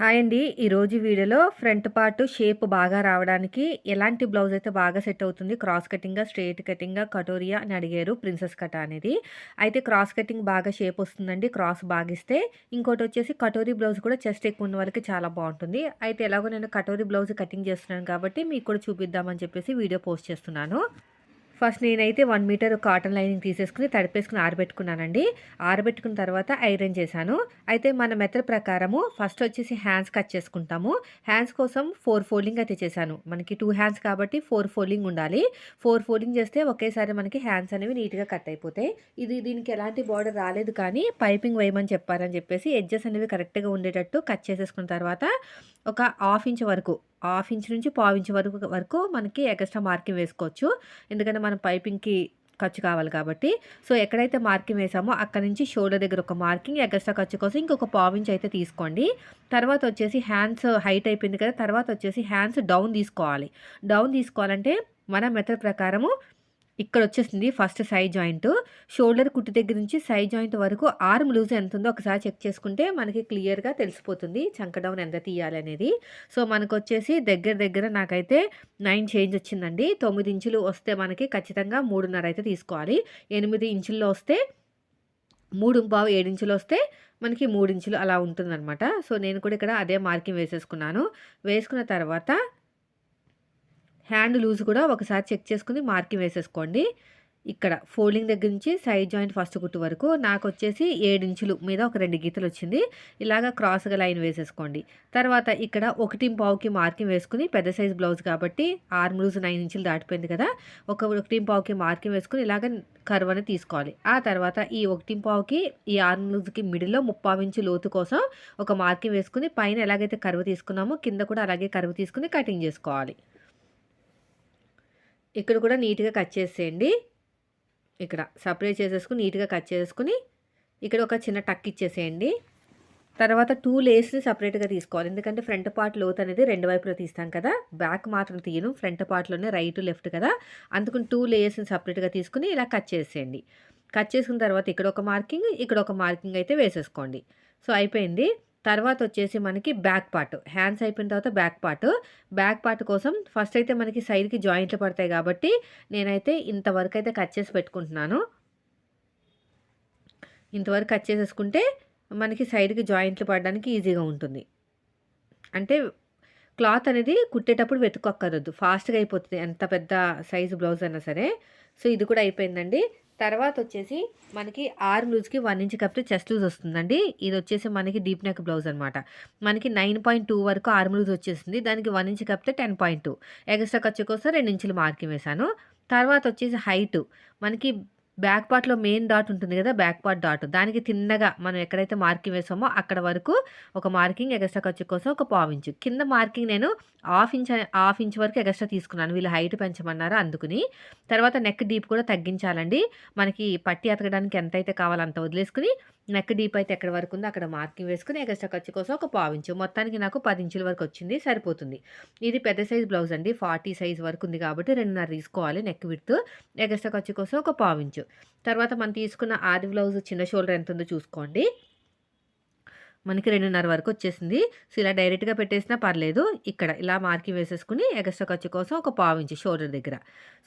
Hi అండి. ఈరోజు వీడియోలో ఫ్రంట్ పార్ట్ షేప్ బాగా రావడానికి ఎలాంటి బ్లౌజ్ అయితే బాగా సెట్ అవుతుంది? క్రాస్ కటింగ్గా స్ట్రెయిట్ కటింగ్గా కటోరియా అని అడిగారు ప్రిన్సెస్ కట అనేది. అయితే క్రాస్ కటింగ్ బాగా షేప్ వస్తుందండి. క్రాస్ బాగా ఇస్తే ఇంకోటి వచ్చేసి కటోరీ బ్లౌజ్ కూడా చెస్ట్ ఎక్కువ ఉన్న వాళ్ళకి చాలా బాగుంటుంది. అయితే ఎలాగో నేను కటోరీ బ్లౌజ్ కటింగ్ చేస్తున్నాను కాబట్టి మీకు కూడా చూపిద్దామని చెప్పేసి వీడియో పోస్ట్ చేస్తున్నాను. ఫస్ట్ నేనైతే వన్ మీటర్ కాటన్ లైనింగ్ తీసేసుకుని తడిపేసుకుని ఆరబెట్టుకున్నానండి. ఆరబెట్టుకున్న తర్వాత ఐరన్ చేశాను. అయితే మన మెథడ్ ప్రకారము ఫస్ట్ వచ్చేసి హ్యాండ్స్ కట్ చేసుకుంటాము. హ్యాండ్స్ కోసం ఫోర్ ఫోల్డింగ్ అయితే చేశాను. మనకి టూ హ్యాండ్స్ కాబట్టి ఫోర్ ఫోల్డింగ్ ఉండాలి. ఫోర్ ఫోల్డింగ్ చేస్తే ఒకేసారి మనకి హ్యాండ్స్ అనేవి నీట్గా కట్ అయిపోతాయి. ఇది దీనికి ఎలాంటి బార్డర్ రాలేదు కానీ పైపింగ్ వేయమని చెప్పారని చెప్పేసి ఎడ్జెస్ అనేవి కరెక్ట్గా ఉండేటట్టు కట్ చేసేసుకున్న తర్వాత ఒక హాఫ్ ఇంచ్ వరకు హాఫ్ ఇంచ్ నుంచి పావు ఇంచ్ వరకు వరకు మనకి ఎక్స్ట్రా మార్కింగ్ వేసుకోవచ్చు. ఎందుకంటే మనం పైపింగ్కి ఖర్చు కావాలి కాబట్టి. సో ఎక్కడైతే మార్కింగ్ వేసామో అక్కడ నుంచి షోల్డర్ దగ్గర ఒక మార్కింగ్ ఎక్స్ట్రా ఖర్చు కోసం ఇంకొక పావు ఇంచ్ అయితే తీసుకోండి. తర్వాత వచ్చేసి హ్యాండ్స్ హైట్ అయిపోయింది కదా తర్వాత వచ్చేసి హ్యాండ్స్ డౌన్ తీసుకోవాలి. డౌన్ తీసుకోవాలంటే మన మెథడ్ ప్రకారము ఇక్కడ వచ్చేసింది ఫస్ట్ సైడ్ జాయింట్. షోల్డర్ కుట్టు దగ్గర నుంచి సైడ్ జాయింట్ వరకు ఆర్మ్ లూజ్ ఎంత ఉందో ఒకసారి చెక్ చేసుకుంటే మనకి క్లియర్గా తెలిసిపోతుంది చంక డౌన్ ఎంత తీయాలి అనేది. సో మనకు వచ్చేసి దగ్గర దగ్గర నాకైతే నైన్ చేంజ్ వచ్చిందండి. తొమ్మిది ఇంచులు వస్తే మనకి ఖచ్చితంగా మూడున్నర అయితే తీసుకోవాలి. ఎనిమిది ఇంచుల్లో వస్తే మూడు పావు ఏడు వస్తే మనకి మూడు ఇంచులు అలా ఉంటుందన్నమాట. సో నేను కూడా ఇక్కడ అదే మార్కింగ్ వేసేసుకున్నాను. వేసుకున్న తర్వాత హ్యాండ్ లూజ్ కూడా ఒకసారి చెక్ చేసుకుని మార్కింగ్ వేసేసుకోండి. ఇక్కడ ఫోల్డింగ్ దగ్గర నుంచి సైడ్ జాయింట్ ఫస్ట్ కుట్టు వరకు నాకు వచ్చేసి ఇంచులు మీద ఒక రెండు గీతలు వచ్చింది. ఇలాగ క్రాస్గా లైన్ వేసేసుకోండి. తర్వాత ఇక్కడ ఒకటి పావుకి మార్కింగ్ వేసుకుని పెద్ద సైజ్ బ్లౌజ్ కాబట్టి ఆర్మ్ లూజ్ నైన్ ఇంచులు దాటిపోయింది కదా ఒక ఒకటి పావుకి మార్కింగ్ వేసుకుని ఇలాగ కర్వ్ అని తీసుకోవాలి. ఆ తర్వాత ఈ ఒకటి పావుకి ఈ ఆర్మ్ లూజ్కి మిడిల్లో ముప్పావు ఇంచు లోతు కోసం ఒక మార్కింగ్ వేసుకుని పైన ఎలాగైతే కర్వ్ తీసుకున్నామో కింద కూడా అలాగే కర్వ్ తీసుకుని కటింగ్ చేసుకోవాలి. ఇక్కడ కూడా నీట్గా కట్ చేసేయండి. ఇక్కడ సపరేట్ చేసేసుకుని నీట్గా కట్ చేసుకుని ఇక్కడ ఒక చిన్న టక్ ఇచ్చేసేయండి. తర్వాత టూ లేస్ని సపరేట్గా తీసుకోవాలి. ఎందుకంటే ఫ్రంట్ పార్ట్ లోత్ అనేది రెండు వైపులో తీస్తాం కదా. బ్యాక్ మాత్రం తీయను. ఫ్రంట్ పార్ట్లోనే రైట్ లెఫ్ట్ కదా. అందుకని టూ లేయర్స్ని సపరేట్గా తీసుకుని ఇలా కట్ చేసేయండి. కట్ చేసుకున్న తర్వాత ఇక్కడ ఒక మార్కింగ్ ఇక్కడ ఒక మార్కింగ్ అయితే వేసేసుకోండి. సో అయిపోయింది. తర్వాత వచ్చేసి మనకి బ్యాక్ పార్ట్. హ్యాండ్స్ అయిపోయిన తర్వాత బ్యాక్ పార్ట్. బ్యాక్ పార్ట్ కోసం ఫస్ట్ అయితే మనకి సైడ్కి జాయింట్లు పడతాయి కాబట్టి నేనైతే ఇంతవరకు అయితే కట్ చేసి పెట్టుకుంటున్నాను. ఇంతవరకు కట్ చేసేసుకుంటే మనకి సైడ్కి జాయింట్లు పడడానికి ఈజీగా ఉంటుంది. అంటే క్లాత్ అనేది కుట్టేటప్పుడు వెతుక్కోక్కర్వద్దు ఫాస్ట్గా అయిపోతుంది. ఎంత పెద్ద సైజు బ్లౌజ్ అయినా సరే. సో ఇది కూడా అయిపోయిందండి. తర్వాత వచ్చేసి మనకి ఆర్మ్ లూజ్కి వన్ ఇంచ్ కప్పితే చెస్ట్ లూజ్ వస్తుందండి. ఇది వచ్చేసి మనకి డీప్ నెక్ బ్లౌజ్ అనమాట మనకి నైన్ పాయింట్ టూ వరకు ఆర్మ్ లూజ్ వచ్చేసింది. దానికి వన్ ఇంచ్ కప్పితే టెన్ పాయింట్ టూ. ఎక్స్ట్రా ఖర్చు కోసం రెండు ఇంచులు మార్కింగ్ వేశాను. తర్వాత వచ్చేసి హైట్. మనకి బ్యాక్ పార్ట్లో మెయిన్ డాట్ ఉంటుంది కదా బ్యాక్ పార్ట్ డాట్. దానికి తిన్నగా మనం ఎక్కడైతే మార్కింగ్ వేసామో అక్కడ వరకు ఒక మార్కింగ్ ఎగస్ట్రా ఖర్చు కోసం ఒక పావు ఇంచు. కింద మార్కింగ్ నేను హాఫ్ ఇంచ్ హాఫ్ ఇంచ్ వరకు ఎగస్ట్రా తీసుకున్నాను. వీళ్ళు హైట్ పెంచమన్నారు అందుకుని. తర్వాత నెక్ డీప్ కూడా తగ్గించాలండి. మనకి పట్టి అతకడానికి ఎంత అయితే కావాలో అంత వదిలేసుకుని నెక్ డీప్ అయితే ఎక్కడ వరకు ఉందో అక్కడ మార్కింగ్ వేసుకుని ఎగస్ట్రా ఖర్చు కోసం ఒక పావు ఇంచు. మొత్తానికి నాకు పది ఇంచుల వరకు వచ్చింది సరిపోతుంది. ఇది పెద్ద సైజ్ బ్లౌజ్ అండి. ఫార్టీ సైజ్ వరకు ఉంది కాబట్టి రెండున్నర తీసుకోవాలి నెక్ విడ్త్. ఎగస్ట్రా ఖర్చు కోసం ఒక పావు ఇంచు. తర్వాత మనం తీసుకున్న ఆది బ్లౌజ్ చిన్న షోల్డర్ ఎంత ఉందో చూసుకోండి. మనకి రెండున్నర వరకు వచ్చేసింది. సో ఇలా డైరెక్ట్గా పెట్టేసినా పర్లేదు. ఇక్కడ ఇలా మార్కింగ్ వేసేసుకుని ఎగస్ట్రా ఖర్చు కోసం ఒక పావు ఇంచు షోల్డర్ దగ్గర.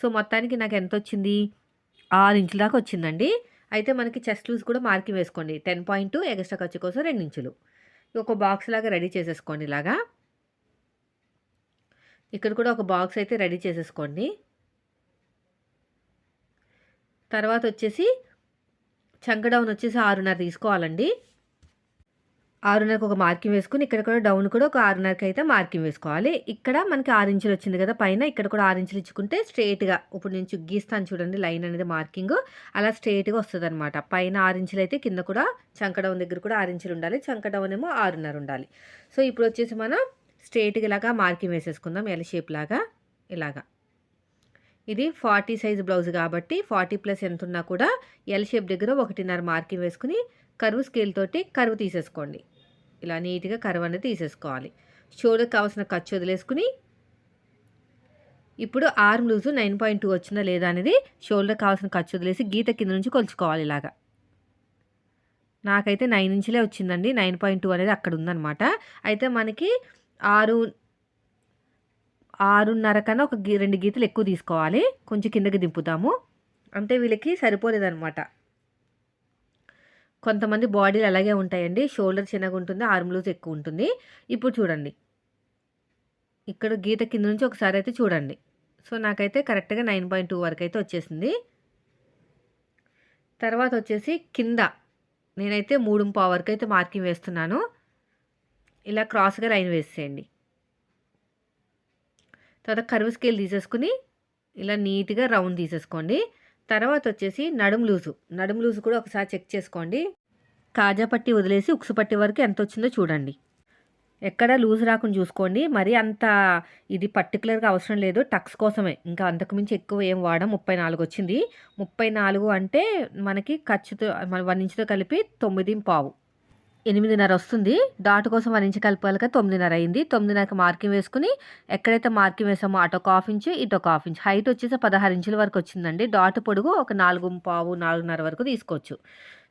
సో మొత్తానికి నాకు ఎంత వచ్చింది? ఆరు ఇంచుల దాకా వచ్చిందండి. అయితే మనకి చెస్ట్ లూజ్ కూడా మార్కింగ్ వేసుకోండి. టెన్ పాయింట్ టూ ఎక్స్ట్రా ఖర్చు కోసం రెండు ఇంచులు. ఒక బాక్స్ లాగా రెడీ చేసేసుకోండి ఇలాగా. ఇక్కడ కూడా ఒక బాక్స్ అయితే రెడీ చేసేసుకోండి. తర్వాత వచ్చేసి చంక డౌన్ వచ్చేసి ఆరున్నర తీసుకోవాలండి. ఆరున్నరకు ఒక మార్కింగ్ వేసుకుని ఇక్కడ కూడా డౌన్ కూడా ఒక ఆరున్నరకి అయితే మార్కింగ్ వేసుకోవాలి. ఇక్కడ మనకి ఆరు ఇంచులు వచ్చింది కదా పైన ఇక్కడ కూడా ఆరు ఇంచులు ఇచ్చుకుంటే స్ట్రేట్గా ఇప్పుడు నేను గీస్తాను చూడండి లైన్ అనేది మార్కింగ్. అలా స్ట్రేట్గా వస్తుంది అనమాట పైన ఆరు ఇంచులు అయితే కింద కూడా చంక డౌన్ దగ్గర కూడా ఆరు ఇంచులు ఉండాలి. చంక డౌన్ ఏమో ఆరున్నర ఉండాలి. సో ఇప్పుడు వచ్చేసి మనం స్ట్రేట్గా ఇలాగా మార్కింగ్ వేసేసుకుందాం. ఎల్ షేప్ లాగా ఇలాగా. ఇది ఫార్టీ సైజ్ బ్లౌజ్ కాబట్టి ఫార్టీ ప్లస్ ఎంత ఉన్నా కూడా ఎల్ షేప్ దగ్గర ఒకటిన్నర మార్కింగ్ వేసుకుని కరువు స్కేల్ తోటి కరువు తీసేసుకోండి. ఇలా నీట్గా కరువు అనేది తీసేసుకోవాలి. షోల్డర్ కావాల్సిన ఖర్చు వదిలేసుకుని ఇప్పుడు arm loose nine point two వచ్చిందా లేదా అనేది షోల్డర్ కావాల్సిన ఖర్చు వదిలేసి గీత కింద నుంచి కొలుచుకోవాలి ఇలాగా. నాకైతే నైన్ ఇంచులే వచ్చిందండి. నైన్ పాయింట్ టూ అనేది అక్కడ ఉందన్నమాట. అయితే మనకి ఆరు ఆరున్నర కన్నా ఒక గీ రెండు గీతలు ఎక్కువ తీసుకోవాలి. కొంచెం కిందకి దింపుతాము. అంటే వీళ్ళకి సరిపోలేదన్నమాట. కొంతమంది బాడీలు అలాగే ఉంటాయండి. షోల్డర్ చిన్నగా ఉంటుంది ఆర్మ్ లూజ్ ఎక్కువ ఉంటుంది. ఇప్పుడు చూడండి. ఇక్కడ గీత కింద నుంచి ఒకసారి అయితే చూడండి. సో నాకైతే కరెక్ట్గా నైన్ పాయింట్ టూ వరకు అయితే వచ్చేసింది. తర్వాత వచ్చేసి కింద. నేనైతే మూడు పావు వరకు అయితే మార్కింగ్ వేస్తున్నాను. ఇలా క్రాస్గా లైన్ వేసేయండి. తర్వాత కరువు స్కేల్ తీసేసుకుని ఇలా నీట్గా రౌండ్ తీసేసుకోండి. తర్వాత వచ్చేసి నడుం లూజు. నడుం లూజు కూడా ఒకసారి చెక్ చేసుకోండి. కాజా పట్టి వదిలేసి ఉక్సు పట్టి వరకు ఎంత వచ్చిందో చూడండి. ఎక్కడ లూజ్ రాకుండా చూసుకోండి. మరి అంత ఇది పర్టికులర్గా అవసరం లేదు. టక్స్ కోసమే. ఇంకా అంతకుమించి ఎక్కువ ఏం వాడడం ముప్పై నాలుగు వచ్చింది. ముప్పై నాలుగు అంటే మనకి ఖర్చుతో మన వన్ ఇంచుతో కలిపి తొమ్మిది పావు. ఎనిమిదిన్నర వస్తుంది. డాట్ కోసం వన్ ఇంచు కలపాలిక తొమ్మిదిన్నర అయింది. తొమ్మిదిన్నరకు మార్కింగ్ వేసుకుని ఎక్కడైతే మార్కింగ్ వేసామో అటు ఒక హాఫ్ ఇంచు ఇటు ఒక హాఫ్ ఇంచ్. హైట్ వచ్చేసి పదహారు ఇంచుల వరకు వచ్చిందండి. డాట్ పొడుగు ఒక నాలుగు పావు నాలుగున్నర వరకు తీసుకోవచ్చు.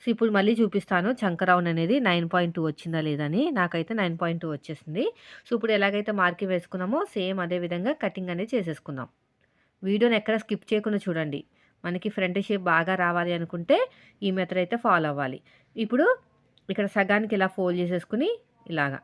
సో ఇప్పుడు మళ్ళీ చూపిస్తాను. చంకరౌన్ అనేది నైన్ పాయింట్ టూ వచ్చిందా లేదని. నాకైతే నైన్ పాయింట్ టూ వచ్చేసింది. సో ఇప్పుడు ఎలాగైతే మార్కింగ్ వేసుకున్నామో సేమ్ అదే విధంగా కటింగ్ అనేది చేసేసుకుందాం. వీడియోని ఎక్కడ స్కిప్ చేయకుండా చూడండి. మనకి ఫ్రంట్ షేప్ బాగా రావాలి అనుకుంటే ఈ మెథడ్ అయితే ఫాలో అవ్వాలి. ఇప్పుడు ఇక్కడ సగానికి ఇలా ఫోల్డ్ చేసేసుకుని ఇలాగా.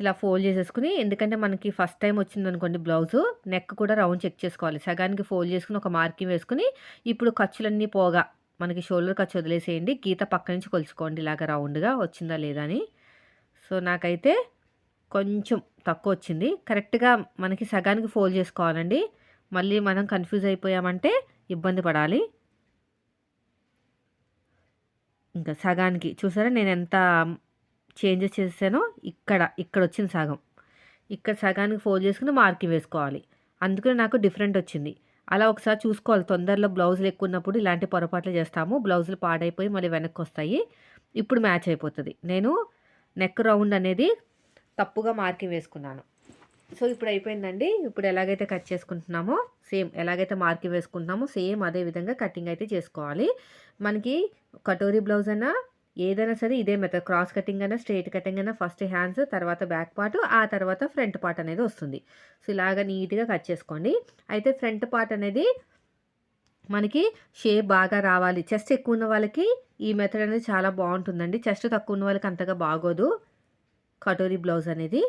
ఇలా ఫోల్డ్ చేసేసుకుని ఎందుకంటే మనకి ఫస్ట్ టైం వచ్చింది అనుకోండి బ్లౌజు నెక్ కూడా రౌండ్ చెక్ చేసుకోవాలి. సగానికి ఫోల్డ్ చేసుకుని ఒక మార్కింగ్ వేసుకుని ఇప్పుడు ఖర్చులన్నీ పోగా. మనకి షోల్డర్ ఖర్చు వదిలేసేయండి గీత పక్క నుంచి కొలుచుకోండి ఇలాగ రౌండ్గా వచ్చిందా లేదా అని. సో నాకైతే కొంచెం తక్కువ వచ్చింది. కరెక్ట్గా మనకి సగానికి ఫోల్డ్ చేసుకోవాలండి. మళ్ళీ మనం కన్ఫ్యూజ్ అయిపోయామంటే ఇబ్బంది పడాలి. ఇంకా సగానికి చూసారా? నేను ఎంత చేంజెస్ చేసానో ఇక్కడ ఇక్కడ వచ్చింది సగం. ఇక్కడ సగానికి ఫోల్డ్ చేసుకుని మార్కింగ్ వేసుకోవాలి. అందుకని నాకు డిఫరెంట్ వచ్చింది. అలా ఒకసారి చూసుకోవాలి. తొందరలో బ్లౌజులు ఎక్కువ ఉన్నప్పుడు ఇలాంటి పొరపాట్లు చేస్తాము. బ్లౌజులు పాడైపోయి మళ్ళీ వెనక్కి వస్తాయి. ఇప్పుడు మ్యాచ్ అయిపోతుంది. నేను నెక్ రౌండ్ అనేది తప్పుగా మార్కింగ్ వేసుకున్నాను. సో ఇప్పుడు అయిపోయిందండి. ఇప్పుడు ఎలాగైతే కట్ చేసుకుంటున్నామో సేమ్ ఎలాగైతే మార్కింగ్ వేసుకుంటున్నామో సేమ్ అదే విధంగా కటింగ్ అయితే చేసుకోవాలి. మనకి కటోరీ బ్లౌజ్ అయినా ఏదైనా సరే ఇదే మెథడ్ క్రాస్ కటింగ్ అయినా స్ట్రైట్ కటింగ్ అయినా ఫస్ట్ హ్యాండ్స్ తర్వాత బ్యాక్ పార్ట్ ఆ తర్వాత ఫ్రంట్ పార్ట్ అనేది వస్తుంది. సో ఇలాగ నీట్గా కట్ చేసుకోండి. అయితే ఫ్రంట్ పార్ట్ అనేది మనకి షేప్ బాగా రావాలి. చెస్ట్ ఎక్కువ ఉన్న వాళ్ళకి ఈ మెథడ్ అనేది చాలా బాగుంటుందండి. చెస్ట్ తక్కువ ఉన్న వాళ్ళకి అంతగా బాగోదు. కటోరీ బ్లౌజ్ అనేది.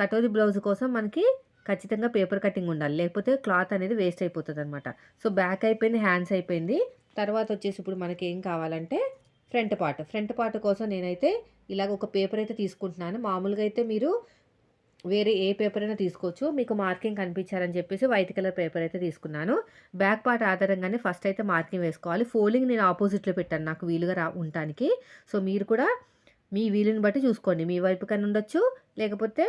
కటోరీ బ్లౌజ్ కోసం మనకి ఖచ్చితంగా పేపర్ కటింగ్ ఉండాలి. లేకపోతే క్లాత్ అనేది వేస్ట్ అయిపోతుంది అనమాట సో బ్యాక్ అయిపోయింది హ్యాండ్స్ అయిపోయింది. తర్వాత వచ్చేసి ఇప్పుడు మనకి ఏం కావాలంటే ఫ్రంట్ పార్ట్. ఫ్రంట్ పార్ట్ కోసం నేనైతే ఇలాగ ఒక పేపర్ అయితే తీసుకుంటున్నాను. మామూలుగా అయితే మీరు వేరే ఏ పేపర్ అయినా తీసుకోవచ్చు. మీకు మార్కింగ్ కనిపించారని చెప్పేసి వైట్ కలర్ పేపర్ అయితే తీసుకున్నాను. బ్యాక్ పార్ట్ ఆధారంగానే ఫస్ట్ అయితే మార్కింగ్ వేసుకోవాలి. ఫోల్డింగ్ నేను ఆపోజిట్లో పెట్టాను. నాకు వీలుగా రా ఉండటానికి. సో మీరు కూడా మీ వీలుని బట్టి చూసుకోండి. మీ వైపు కన్నా ఉండొచ్చు లేకపోతే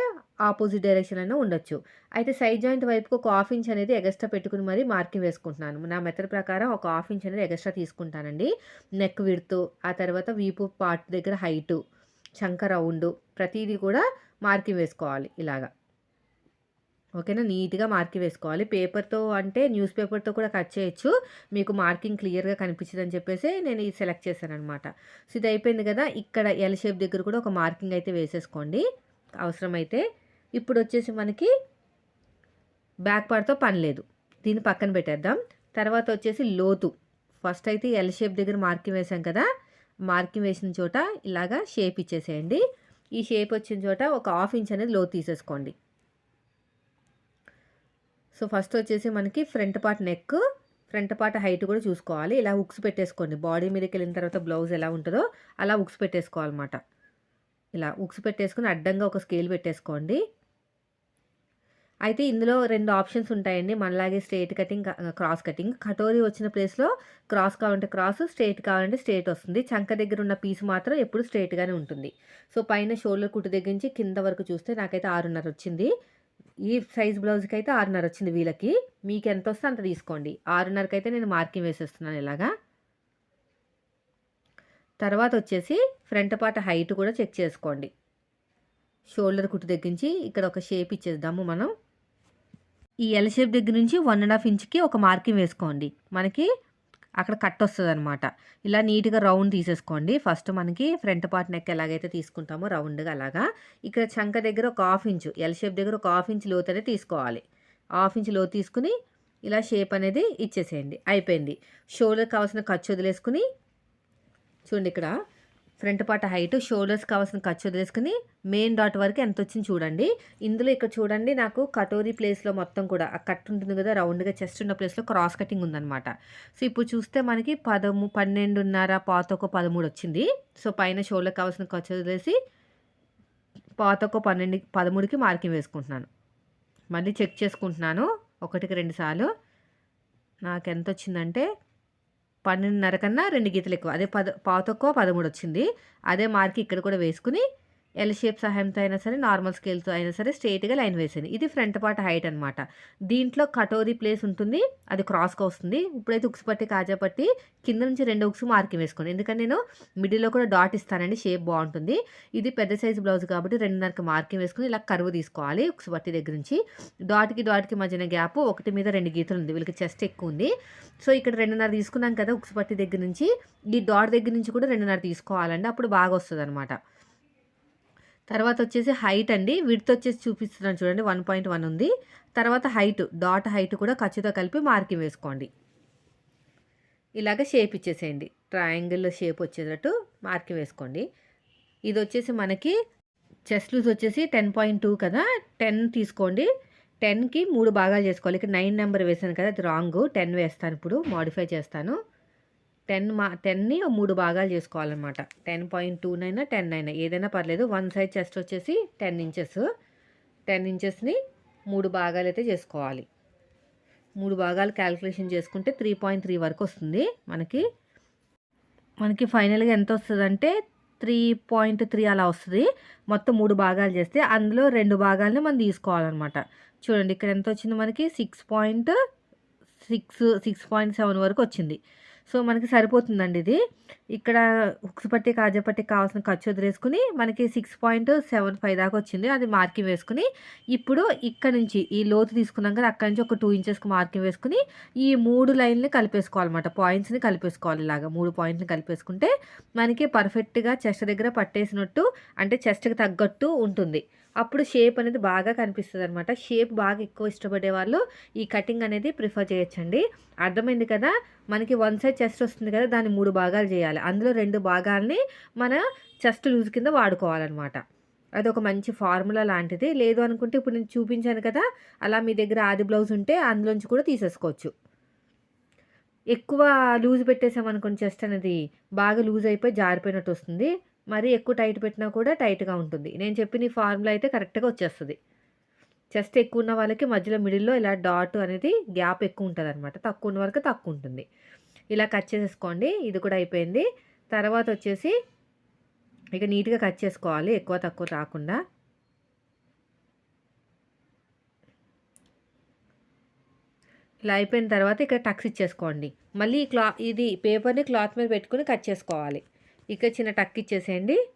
ఆపోజిట్ డైరెక్షన్ అయినా ఉండొచ్చు. అయితే సైడ్ జాయింట్ వైపుకి ఒక హాఫ్ ఇంచ్ అనేది ఎగస్ట్రా పెట్టుకుని మరీ మార్కింగ్ వేసుకుంటున్నాను. నా మెథడ్ ప్రకారం ఒక హాఫ్ ఇంచ్ అనేది ఎగస్ట్రా తీసుకుంటానండి. నెక్ విడుతూ ఆ తర్వాత వీపు పార్ట్ దగ్గర హైటు చంక రౌండ్ ప్రతిదీ కూడా మార్కింగ్ వేసుకోవాలి ఇలాగా. ఓకేనా? నీట్గా మార్కింగ్ వేసుకోవాలి. పేపర్తో అంటే న్యూస్ పేపర్తో కూడా కట్ చేయొచ్చు. మీకు మార్కింగ్ క్లియర్గా కనిపించదని చెప్పేసి నేను ఇది సెలెక్ట్ చేశాను అనమాట సో ఇది అయిపోయింది కదా? ఇక్కడ ఎల్ షేప్ దగ్గర కూడా ఒక మార్కింగ్ అయితే వేసేసుకోండి. అవసరమైతే ఇప్పుడు వచ్చేసి మనకి బ్యాక్ పార్ట్తో పని లేదు. దీన్ని పక్కన పెట్టేద్దాం. తర్వాత వచ్చేసి లోతు. ఫస్ట్ అయితే ఎల్ షేప్ దగ్గర మార్కింగ్ వేసాం కదా? మార్కింగ్ వేసిన చోట ఇలాగా షేప్ ఇచ్చేసేయండి. ఈ షేప్ వచ్చిన చోట ఒక హాఫ్ ఇంచ్ అనేది లోతు తీసేసుకోండి. సో ఫస్ట్ వచ్చేసి మనకి front part neck front part height కూడా చూసుకోవాలి. ఇలా ఉక్స్ పెట్టేసుకోండి. బాడీ మీదకి వెళ్ళిన తర్వాత బ్లౌజ్ ఎలా ఉంటుందో అలా ఉక్స్ పెట్టేసుకోవాలన్నమాట. ఇలా ఉక్స్ పెట్టేసుకుని అడ్డంగా ఒక స్కేల్ పెట్టేసుకోండి. అయితే ఇందులో రెండు ఆప్షన్స్ ఉంటాయండి. మనలాగే straight cutting cross cutting katori వచ్చిన ప్లేస్లో క్రాస్ కావాలంటే క్రాస్ స్ట్రేట్ కావాలంటే స్ట్రేట్ వస్తుంది. చంక దగ్గర ఉన్న పీస్ మాత్రం ఎప్పుడు స్ట్రేట్గానే ఉంటుంది. సో పైన షోల్డర్ కుట్టు దగ్గర నుంచి కింద వరకు చూస్తే నాకైతే ఆరున్నర వచ్చింది. ఈ సైజ్ బ్లౌజ్కి అయితే ఆరున్నర వచ్చింది వీళ్ళకి. మీకు ఎంత వస్తే అంత తీసుకోండి. ఆరున్నరకి అయితే నేను మార్కింగ్ వేసేస్తున్నాను ఇలాగా. తర్వాత వచ్చేసి ఫ్రంట్ పార్ట్ హైట్ కూడా చెక్ చేసుకోండి. షోల్డర్ కుట్టు తగ్గించి ఇక్కడ ఒక షేప్ ఇచ్చేద్దాము మనం. ఈ ఎల్ షేప్ దగ్గర నుంచి వన్ అండ్ హాఫ్ ఇంచ్కి ఒక మార్కింగ్ వేసుకోండి. మనకి అక్కడ కట్ అనమాట ఇలా నీట్‌గా రౌండ్ తీసేసుకోండి. ఫస్ట్ మనకి ఫ్రంట్ పార్ట్ నెక్ ఎలాగైతే తీసుకుంటామో రౌండ్‌గా అలాగా. ఇక్కడ చంక దగ్గర ఒక హాఫ్ ఇంచు ఎల్ షేప్ దగ్గర ఒక హాఫ్ ఇంచ్ లోతు అనేది తీసుకోవాలి. హాఫ్ ఇంచ్ లోతు తీసుకుని ఇలా షేప్ అనేది ఇచ్చేసేయండి. అయిపోయింది. షోల్డర్ కావాల్సిన ఖర్చు వదిలేసుకుని చూడండి ఇక్కడ ఫ్రంట్ పార్ట్ హైట్ షోల్డర్స్ కావాల్సిన ఖర్చు వదిలేసుకుని మెయిన్ డాట్ వరకు ఎంత వచ్చింది చూడండి. ఇందులో ఇక్కడ చూడండి నాకు కటోరీ ప్లేస్‌లో మొత్తం కూడా ఆ కట్ ఉంటుంది కదా! రౌండ్‌గా చెస్ట్ ఉన్న ప్లేస్‌లో క్రాస్ కటింగ్ ఉందనమాట. సో, ఇప్పుడు చూస్తే మనకి పదము 12.5 పాతొక 13 వచ్చింది. సో, పైన షోల్డర్ కావాల్సిన ఖర్చు వదిలేసి పాతొక 12 13కి మార్కింగ్ వేసుకుంటున్నాను. మళ్ళీ చెక్ చేసుకుంటున్నాను. ఒకటికి రెండు సార్లు. నాకు ఎంత వచ్చిందంటే 12.5 కన్నా రెండు గీతలు ఎక్కువ. అదే పద పావుతక్కువ 13 వచ్చింది. అదే మార్క్ ఇక్కడ కూడా వేసుకుని ఎల్ షేప్ సహాయంతో అయినా సరే, నార్మల్ స్కేల్‌తో అయినా సరే స్ట్రెయిట్‌గా లైన్ వేసాను ఇది ఫ్రంట్ పార్ట్ హైట్ అనమాట. దీంట్లో కటోరీ ప్లేస్ ఉంటుంది. అది క్రాస్‌గా వస్తుంది. ఇప్పుడైతే ఉక్స్ పట్టి, కాజా పట్టి కింద నుంచి రెండు ఉక్స్ మార్కింగ్ వేసుకోండి. ఎందుకంటే నేను మిడిల్‌లో కూడా డాట్ ఇస్తానండి. షేప్ బాగుంటుంది ఇది పెద్ద సైజ్ బ్లౌజ్ కాబట్టి 2.5కి మార్కింగ్ వేసుకొని ఇలా కరువు తీసుకోవాలి. ఉక్స్ పట్టి దగ్గర నుంచి. డాట్‌కి, డాట్‌కి మధ్యన గ్యాప్ ఒకటి మీద రెండు గీతలు ఉంది. వీళ్ళకి చెస్ట్ ఎక్కువ ఉంది. సో, ఇక్కడ 2.5 తీసుకున్నాం కదా! ఉక్స్ పట్టి దగ్గర నుంచి ఈ డాట్ దగ్గర నుంచి కూడా 2.5 తీసుకోవాలండి. అప్పుడు బాగా వస్తుంది అనమాట తర్వాత వచ్చేసి హైట్ అండి. విడ్త్ వచ్చేసి చూపిస్తున్నాను చూడండి 1.1 ఉంది. తర్వాత హైట్ డాట్ హైట్ కూడా ఖర్చుతో కలిపి మార్కింగ్ వేసుకోండి. ఇలాగ షేప్ ఇచ్చేసేయండి. ట్రయాంగిల్ షేప్ వచ్చేటట్టు మార్కింగ్ వేసుకోండి. ఇది వచ్చేసి మనకి చెస్ట్ లూజ్ వచ్చేసి 10.2 కదా! 10 తీసుకోండి. 10కి 3 భాగాలు చేసుకోవాలి. ఇక్కడ నైన్ నెంబర్ వేసాను కదా! అది రాంగు. 10 వేస్తాను ఇప్పుడు. మాడిఫై చేస్తాను. 10 మా 10ని 3 భాగాలు చేసుకోవాలనమాట. 10.2 నైనా 10 అయినా ఏదైనా పర్లేదు. వన్ సైడ్ చెస్ట్ వచ్చేసి 10 ఇంచెస్. 10 ఇంచెస్‌ని మూడు భాగాలు అయితే చేసుకోవాలి. మూడు భాగాలు క్యాలిక్యులేషన్ చేసుకుంటే 3.3 వరకు వస్తుంది మనకి. మనకి ఫైనల్‌గా ఎంత వస్తుందంటే త్రీ పాయింట్ త్రీ అలా వస్తుంది మొత్తం మూడు భాగాలు చేస్తే అందులో రెండు భాగాలని మనం తీసుకోవాలన్నమాట చూడండి ఇక్కడ ఎంత వచ్చింది మనకి 6.6 6.7 వరకు వచ్చింది. సో, మనకి సరిపోతుందండి ఇది. ఇక్కడ ఉక్స్ పట్టి, కాజా పట్టికి కావాల్సిన ఖర్చు వదిలేసుకుని మనకి 6.75 దాకా వచ్చింది. అది మార్కింగ్ వేసుకుని ఇప్పుడు ఇక్కడ నుంచి ఈ లోతు తీసుకున్నాం కదా! నుంచి ఒక టూ ఇంచెస్‌కి మార్కింగ్ వేసుకుని ఈ మూడు లైన్లు కలిపేసుకోవాలన్నమాట. పాయింట్స్‌ని కలిపేసుకోవాలి ఇలాగా మూడు పాయింట్‌ని కలిపేసుకుంటే మనకి పర్ఫెక్ట్‌గా చెస్ట్ దగ్గర పట్టేసినట్టు అంటే చెస్ట్‌కి తగ్గట్టు ఉంటుంది. అప్పుడు షేప్ అనేది బాగా కనిపిస్తుంది అనమాట షేప్ బాగా ఎక్కువ ఇష్టపడే వాళ్ళు ఈ కటింగ్ అనేది ప్రిఫర్ చేయొచ్చండి. అర్థమైంది కదా! మనకి వన్ సైడ్ చెస్ట్ వస్తుంది కదా! దాన్ని మూడు భాగాలు చేయాలి. అందులో రెండు భాగాల్ని మన చెస్ట్ లూజ్ కింద వాడుకోవాలనమాట. అదొక మంచి ఫార్ములా లాంటిది. లేదు అనుకుంటే ఇప్పుడు నేను చూపించాను కదా! అలా మీ దగ్గర ఆది బ్లౌజ్ ఉంటే అందులోంచి కూడా తీసేసుకోవచ్చు. ఎక్కువ లూజ్ పెట్టేసామనుకోండి చెస్ట్ అనేది బాగా లూజ్ అయిపోయి జారిపోయినట్టు వస్తుంది. మరీ ఎక్కువ టైట్ పెట్టినా కూడా టైట్‌గా ఉంటుంది. నేను చెప్పిన ఈ ఫార్ములా అయితే కరెక్ట్‌గా వచ్చేస్తుంది చెస్ట్ ఎక్కువ ఉన్న వాళ్ళకి మధ్యలో మిడిల్‌లో ఇలా డాట్ అనేది గ్యాప్ ఎక్కువ ఉంటుంది అనమాట తక్కువ ఉన్న వరకు తక్కువ ఉంటుంది. ఇలా కట్ చేసేసుకోండి. ఇది కూడా అయిపోయింది. తర్వాత వచ్చేసి ఇక నీట్‌గా కట్ చేసుకోవాలి. ఎక్కువ తక్కువ రాకుండా. ఇలా అయిపోయిన తర్వాత ఇక్కడ టక్స్ ఇచ్చేసుకోండి. మళ్ళీ క్లా ఇది పేపర్‌ని క్లాత్ మీద పెట్టుకొని కట్ చేసుకోవాలి. ఇక్కడ చిన్న టక్ ఇచ్చేసేయండి.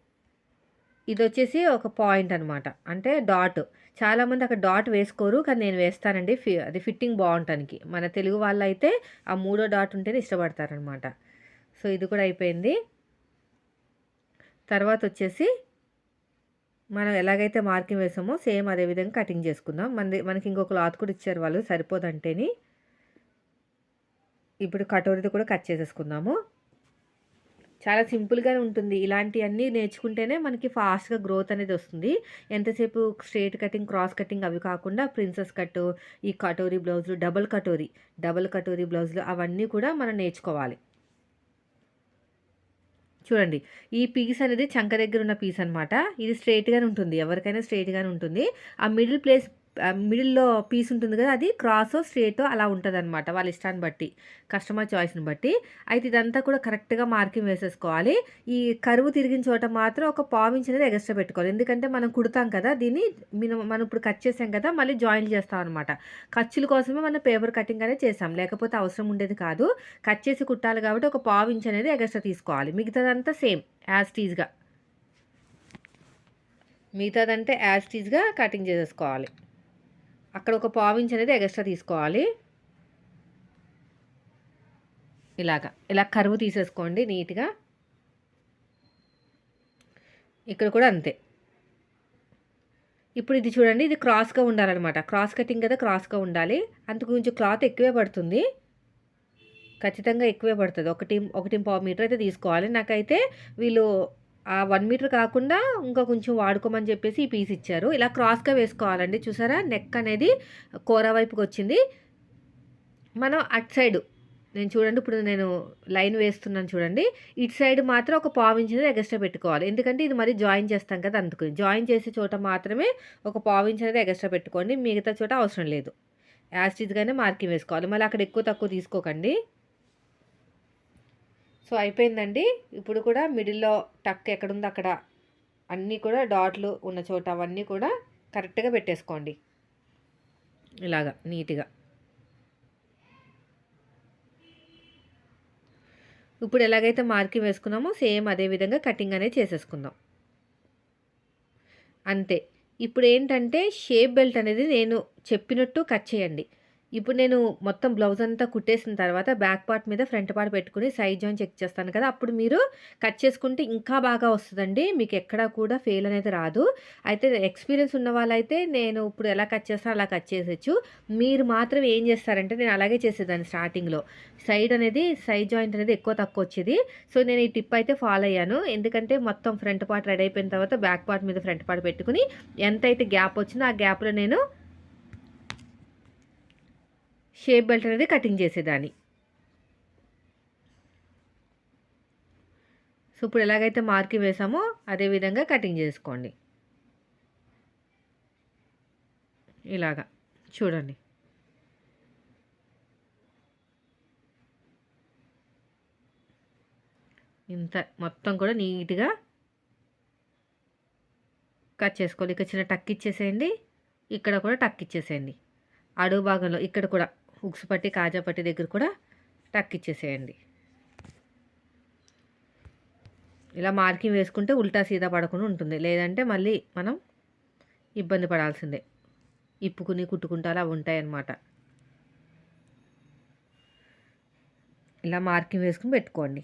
ఇదొచ్చేసి ఒక పాయింట్ అనమాట. అంటే డాట్. చాలామంది అక్కడ డాట్ వేసుకోరు. కానీ నేను వేస్తానండి. ఫి అది ఫిట్టింగ్ బాగుంటానికి మన తెలుగు వాళ్ళైతే ఆ మూడో డాట్ ఉంటేనే ఇష్టపడతారనమాట. సో, ఇది కూడా అయిపోయింది. తర్వాత వచ్చేసి మనం ఎలాగైతే మార్కింగ్ వేసామో సేమ్ అదే విధంగా కటింగ్ చేసుకుందాం. మనది మనకి ఇంకో క్లాత్ కూడా ఇచ్చారు వాళ్ళు సరిపోదంటేని. ఇప్పుడు కటోరిది కూడా కట్ చేసేసుకుందాము. చాలా సింపుల్‌గానే ఉంటుంది. ఇలాంటివన్నీ నేర్చుకుంటేనే మనకి ఫాస్ట్‌గా గ్రోత్ అనేది వస్తుంది. ఎంతసేపు స్ట్రేట్ కటింగ్, క్రాస్ కటింగ్ అవి కాకుండా ప్రిన్సెస్ కట్, ఈ కటోరీ బ్లౌజులు, డబుల్ కటోరీ, డబుల్ కటోరీ బ్లౌజులు అవన్నీ కూడా మనం నేర్చుకోవాలి. చూడండి. ఈ పీస్ అనేది చంక దగ్గర ఉన్న పీస్ అనమాట. ఇది స్ట్రైట్గానే ఉంటుంది. ఎవరికైనా స్ట్రైట్గానే ఉంటుంది. ఆ మిడిల్ ప్లేస్ మిడిల్‌లో పీస్ ఉంటుంది కదా! అది క్రాసో, స్ట్రేటో అలా ఉంటుంది అనమాట వాళ్ళ ఇష్టాన్ని బట్టి. కస్టమర్ చాయిస్‌ని బట్టి. అయితే ఇదంతా కూడా కరెక్ట్‌గా మార్కింగ్ వేసేసుకోవాలి. ఈ కరువు తిరిగిన చోట మాత్రం ఒక పావించ్ అనేది ఎగస్ట్రా పెట్టుకోవాలి. ఎందుకంటే మనం కుడతాం కదా! దీన్ని మనం ఇప్పుడు కట్ చేసాం కదా! మళ్ళీ జాయింట్ చేస్తాం అనమాట. ఖర్చుల కోసమే మనం పేపర్ కటింగ్ అనేది చేసాం. లేకపోతే అవసరం ఉండేది కాదు. కట్ చేసి కుట్టాలి కాబట్టి ఒక పావించ్ అనేది ఎగస్ట్రా తీసుకోవాలి. మిగతాదంతా సేమ్ యాజ్ టీజ్‌గా. మిగతాదంటే యాజ్ టీజ్‌గా కటింగ్ చేసేసుకోవాలి. అక్కడ ఒక పావించి అనేది ఎగస్ట్రా తీసుకోవాలి. ఇలాగా ఇలా కరువు తీసేసుకోండి నీట్గా. ఇక్కడ కూడా అంతే. ఇప్పుడు ఇది చూడండి ఇది క్రాస్గా ఉండాలన్నమాట. క్రాస్ కటింగ్ కదా క్రాస్గా ఉండాలి. అందుకు కొంచెం క్లాత్ ఎక్కువే పడుతుంది. ఖచ్చితంగా ఎక్కువే పడుతుంది. ఒకటి ఒకటి పావు మీటర్ అయితే తీసుకోవాలి. నాకైతే వీళ్ళు ఆ వన్ మీటర్ కాకుండా ఇంకా కొంచెం వాడుకోమని చెప్పేసి ఈ పీస్ ఇచ్చారు. ఇలా క్రాస్గా వేసుకోవాలండి. చూసారా? నెక్ అనేది కూర వైపుకి వచ్చింది. మనం అట్ సైడ్ నేను చూడండి ఇప్పుడు నేను లైన్ వేస్తున్నాను చూడండి. ఇటు సైడ్ మాత్రం ఒక పావు ఇంచ్ అనేది ఎగస్ట్రా పెట్టుకోవాలి. ఎందుకంటే ఇది మరి జాయిన్ చేస్తాం కదా అందుకని జాయిన్ చేసే చోట మాత్రమే ఒక పావు ఇంచ్ అనేది ఎగస్ట్రా పెట్టుకోండి. మిగతా చోట అవసరం లేదు. యాస్టిజ్గానే మార్కింగ్ వేసుకోవాలి. మళ్ళీ అక్కడ ఎక్కువ తక్కువ తీసుకోకండి. సో అయిపోయిందండి. ఇప్పుడు కూడా మిడిల్లో టక్ ఎక్కడుందో అక్కడ అన్నీ కూడా డాట్లు ఉన్న చోట అవన్నీ కూడా కరెక్ట్గా పెట్టేసుకోండి. ఇలాగా నీట్గా. ఇప్పుడు ఎలాగైతే మార్కింగ్ వేసుకున్నామో సేమ్ అదే విధంగా కటింగ్ అనేది చేసేసుకుందాం. అంతే. ఇప్పుడు ఏంటంటే షేప్ బెల్ట్ అనేది నేను చెప్పినట్టు కట్ చేయండి. ఇప్పుడు నేను మొత్తం బ్లౌజ్ అంతా కుట్టేసిన తర్వాత బ్యాక్ పార్ట్ మీద ఫ్రంట్ పార్ట్ పెట్టుకుని సైడ్ జాయిన్ చెక్ చేస్తాను కదా. అప్పుడు మీరు కట్ చేసుకుంటే ఇంకా బాగా వస్తుందండి. మీకు ఎక్కడా కూడా ఫెయిల్ అనేది రాదు. అయితే ఎక్స్పీరియన్స్ ఉన్న వాళ్ళైతే నేను ఇప్పుడు ఎలా కట్ చేస్తాను అలా కట్ చేసేచ్చు మీరు మాత్రం ఏం చేస్తారంటే నేను అలాగే చేసేదాన్ని స్టార్టింగ్లో సైడ్ అనేది సైడ్ జాయింట్ అనేది ఎక్కువ తక్కువ వచ్చేది. సో నేను ఈ టిప్ అయితే ఫాలో అయ్యాను. ఎందుకంటే మొత్తం ఫ్రంట్ పార్ట్ రెడీ అయిపోయిన తర్వాత బ్యాక్ పార్ట్ మీద ఫ్రంట్ పార్ట్ పెట్టుకుని ఎంతైతే గ్యాప్ వచ్చిందో ఆ గ్యాప్లో నేను షేప్ బెల్ట్ అనేది కటింగ్ చేసేదాన్ని. సో ఇప్పుడు ఎలాగైతే మార్కింగ్ వేసామో అదే విధంగా కటింగ్ చేసుకోండి. ఇలాగా చూడండి. ఇంత మొత్తం కూడా నీట్గా కట్ చేసుకోవాలి. ఇక్కడ చిన్న టక్ ఇచ్చేసేయండి. ఇక్కడ కూడా టక్ ఇచ్చేసేయండి. అడుగు భాగంలో ఇక్కడ కూడా ఉక్సు పట్టి కాజా పట్టి దగ్గర కూడా టక్ ఇచ్చేసేయండి. ఇలా మార్కింగ్ వేసుకుంటే ఉల్టా సీదా పడకుండా ఉంటుంది. లేదంటే మళ్ళీ మనం ఇబ్బంది పడాల్సిందే. ఇప్పుకుని కుట్టుకుంటా అలా ఉంటాయన్నమాట. ఇలా మార్కింగ్ వేసుకుని పెట్టుకోండి.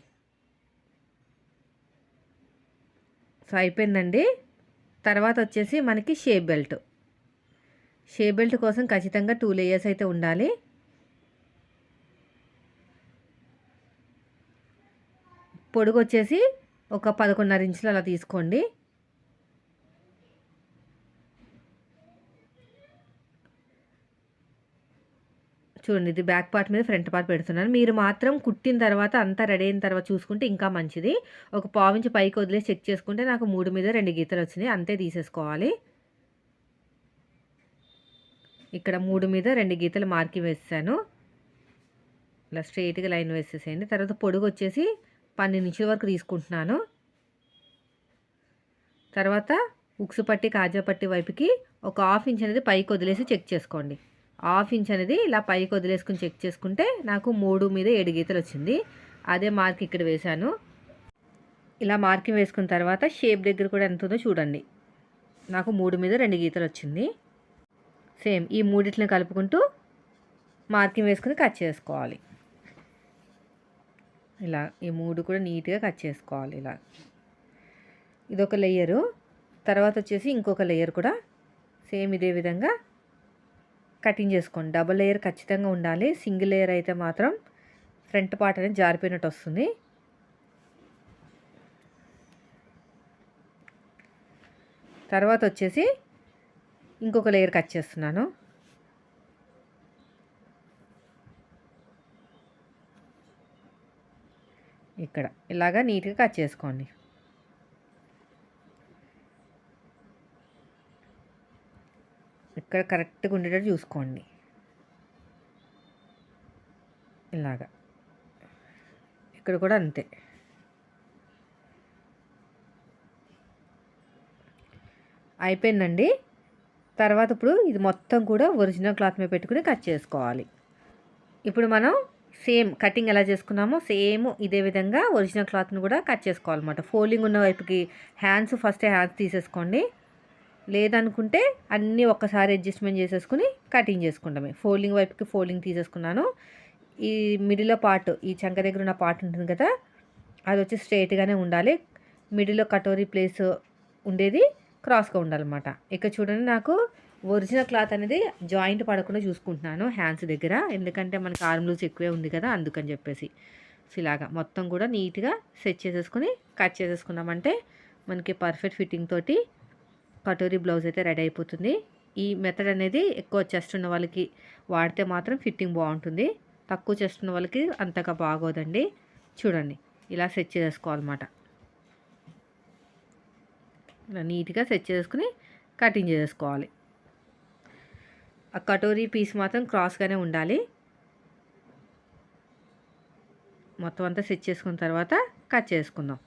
సో అయిపోయిందండి. తర్వాత వచ్చేసి మనకి షేప్ బెల్ట్. షేప్ బెల్ట్ కోసం ఖచ్చితంగా టూ లేయర్స్ అయితే ఉండాలి. పొడుగు వచ్చేసి ఒక పదకొండున్నర ఇంచులు అలా తీసుకోండి. చూడండి ఇది బ్యాక్ పార్ట్ మీద ఫ్రంట్ పార్ట్ పెడుతున్నాను. మీరు మాత్రం కుట్టిన తర్వాత అంతా రెడీ అయిన తర్వాత చూసుకుంటే ఇంకా మంచిది. ఒక పావించి పైకి వదిలేసి చెక్ చేసుకుంటే నాకు మూడు మీద రెండు గీతలు వచ్చినాయి. అంతే తీసేసుకోవాలి. ఇక్కడ మూడు మీద రెండు గీతలు మార్కింగ్ వేసాను ఇలా స్ట్రైట్గా లైన్ వేసేసేయండి. తర్వాత పొడుగు వచ్చేసి పన్నెండు ఇంచుల వరకు తీసుకుంటున్నాను. తర్వాత ఉక్సు పట్టి కాజా పట్టి వైపుకి ఒక హాఫ్ ఇంచ్ అనేది పైకి వదిలేసి చెక్ చేసుకోండి. హాఫ్ ఇంచ్ అనేది ఇలా పైకి వదిలేసుకుని చెక్ చేసుకుంటే నాకు మూడు మీద ఏడు గీతలు వచ్చింది. అదే మార్క్ ఇక్కడ వేశాను. ఇలా మార్కింగ్ వేసుకున్న తర్వాత షేప్ దగ్గర కూడా ఎంత ఉందో చూడండి. నాకు మూడు మీద రెండు గీతలు వచ్చింది. సేమ్ ఈ మూడిట్లను కలుపుకుంటూ మార్కింగ్ వేసుకుని కట్ చేసుకోవాలి. ఇలా ఈ మూడు కూడా నీట్గా కట్ చేసుకోవాలి ఇలా. ఇదొక లేయరు. తర్వాత వచ్చేసి ఇంకొక లేయర్ కూడా సేమ్ ఇదే విధంగా కటింగ్ చేసుకోండి. డబుల్ లేయర్ ఖచ్చితంగా ఉండాలి. సింగిల్ లేయర్ అయితే మాత్రం ఫ్రంట్ పార్ట్ అనేది జారిపోయినట్టు వస్తుంది. తర్వాత వచ్చేసి ఇంకొక లేయర్ కట్ చేస్తున్నాను. ఇక్కడ. ఇలాగా నీట్గా కట్ చేసుకోండి. ఇక్కడ కరెక్ట్గా ఉండేటట్టు చూసుకోండి. ఇలాగా. ఇక్కడ కూడా అంతే. అయిపోయిందండి. తర్వాత ఇప్పుడు ఇది మొత్తం కూడా ఒరిజినల్ క్లాత్ మీద పెట్టుకుని కట్ చేసుకోవాలి. ఇప్పుడు మనం సేమ్ కటింగ్ ఎలా చేసుకున్నామో సేమ్ ఇదే విధంగా ఒరిజినల్ క్లాత్ని కూడా కట్ చేసుకోవాలన్నమాట. ఫోల్డింగ్ ఉన్న వైపుకి హ్యాండ్స్ ఫస్ట్ హ్యాండ్స్ తీసేసుకోండి. లేదనుకుంటే అన్నీ ఒక్కసారి అడ్జస్ట్మెంట్ చేసేసుకుని కటింగ్ చేసుకుంటామే. ఫోల్డింగ్ వైపుకి ఫోల్డింగ్ తీసేసుకున్నాను. ఈ మిడిల్లో పార్ట్ ఈ చంక దగ్గర ఉన్న పార్ట్ ఉంటుంది కదా అది వచ్చి స్ట్రైట్గానే ఉండాలి. మిడిల్లో కటోరీ ప్లేస్ ఉండేది క్రాస్గా ఉండాలన్నమాట. ఇక చూడండి నాకు ఒరిజినల్ క్లాత్ అనేది జాయింట్ పడకుండా చూసుకుంటున్నాను హ్యాండ్స్ దగ్గర. ఎందుకంటే మనకి ఆర్మ్ లూజ్ ఎక్కువే ఉంది కదా అందుకని చెప్పేసి. సో ఇలాగా మొత్తం కూడా నీట్గా సెట్ చేసేసుకుని కట్ చేసేసుకున్నామంటే మనకి పర్ఫెక్ట్ ఫిట్టింగ్ తోటి కటోరీ బ్లౌజ్ అయితే రెడీ అయిపోతుంది. ఈ మెథడ్ అనేది ఎక్కువ చెస్ట్ ఉన్న వాళ్ళకి వాడితే మాత్రం ఫిట్టింగ్ బాగుంటుంది. తక్కువ చెస్ట్ ఉన్న వాళ్ళకి అంతగా బాగోదండి. చూడండి ఇలా సెట్ చేసుకోవాలన్నమాట. ఇలా నీట్గా సెట్ చేసుకుని కటింగ్ చేసుకోవాలి. ఆ కటోరీ పీస్ మాత్రం క్రాస్గానే ఉండాలి. మొత్తం అంతా సెట్ చేసుకున్న తర్వాత కట్ చేసుకుందాం.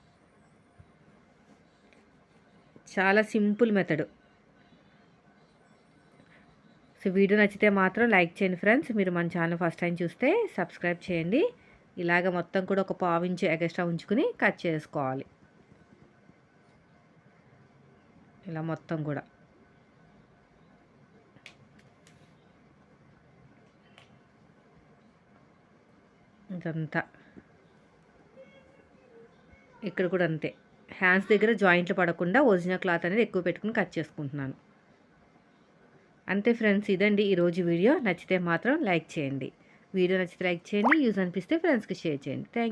చాలా సింపుల్ మెథడ్. సో వీడియో నచ్చితే మాత్రం లైక్ చేయండి ఫ్రెండ్స్. మీరు మన ఛానల్ ఫస్ట్ టైం చూస్తే సబ్స్క్రైబ్ చేయండి. ఇలాగ మొత్తం కూడా ఒక పావు ఇంచు ఎక్స్ట్రా ఉంచుకుని కట్ చేసుకోవాలి. ఇలా మొత్తం కూడా. ఇదంతా. ఇక్కడ కూడా అంతే. హ్యాండ్స్ దగ్గర జాయింట్లు పడకుండా ఒరిజినల్ క్లాత్ అనేది ఎక్కువ పెట్టుకుని కట్ చేసుకుంటున్నాను. అంతే ఫ్రెండ్స్ ఇదండి ఈరోజు వీడియో. నచ్చితే మాత్రం లైక్ చేయండి. వీడియో నచ్చితే లైక్ చేయండి. యూజ్ అనిపిస్తే ఫ్రెండ్స్కి షేర్ చేయండి. థ్యాంక్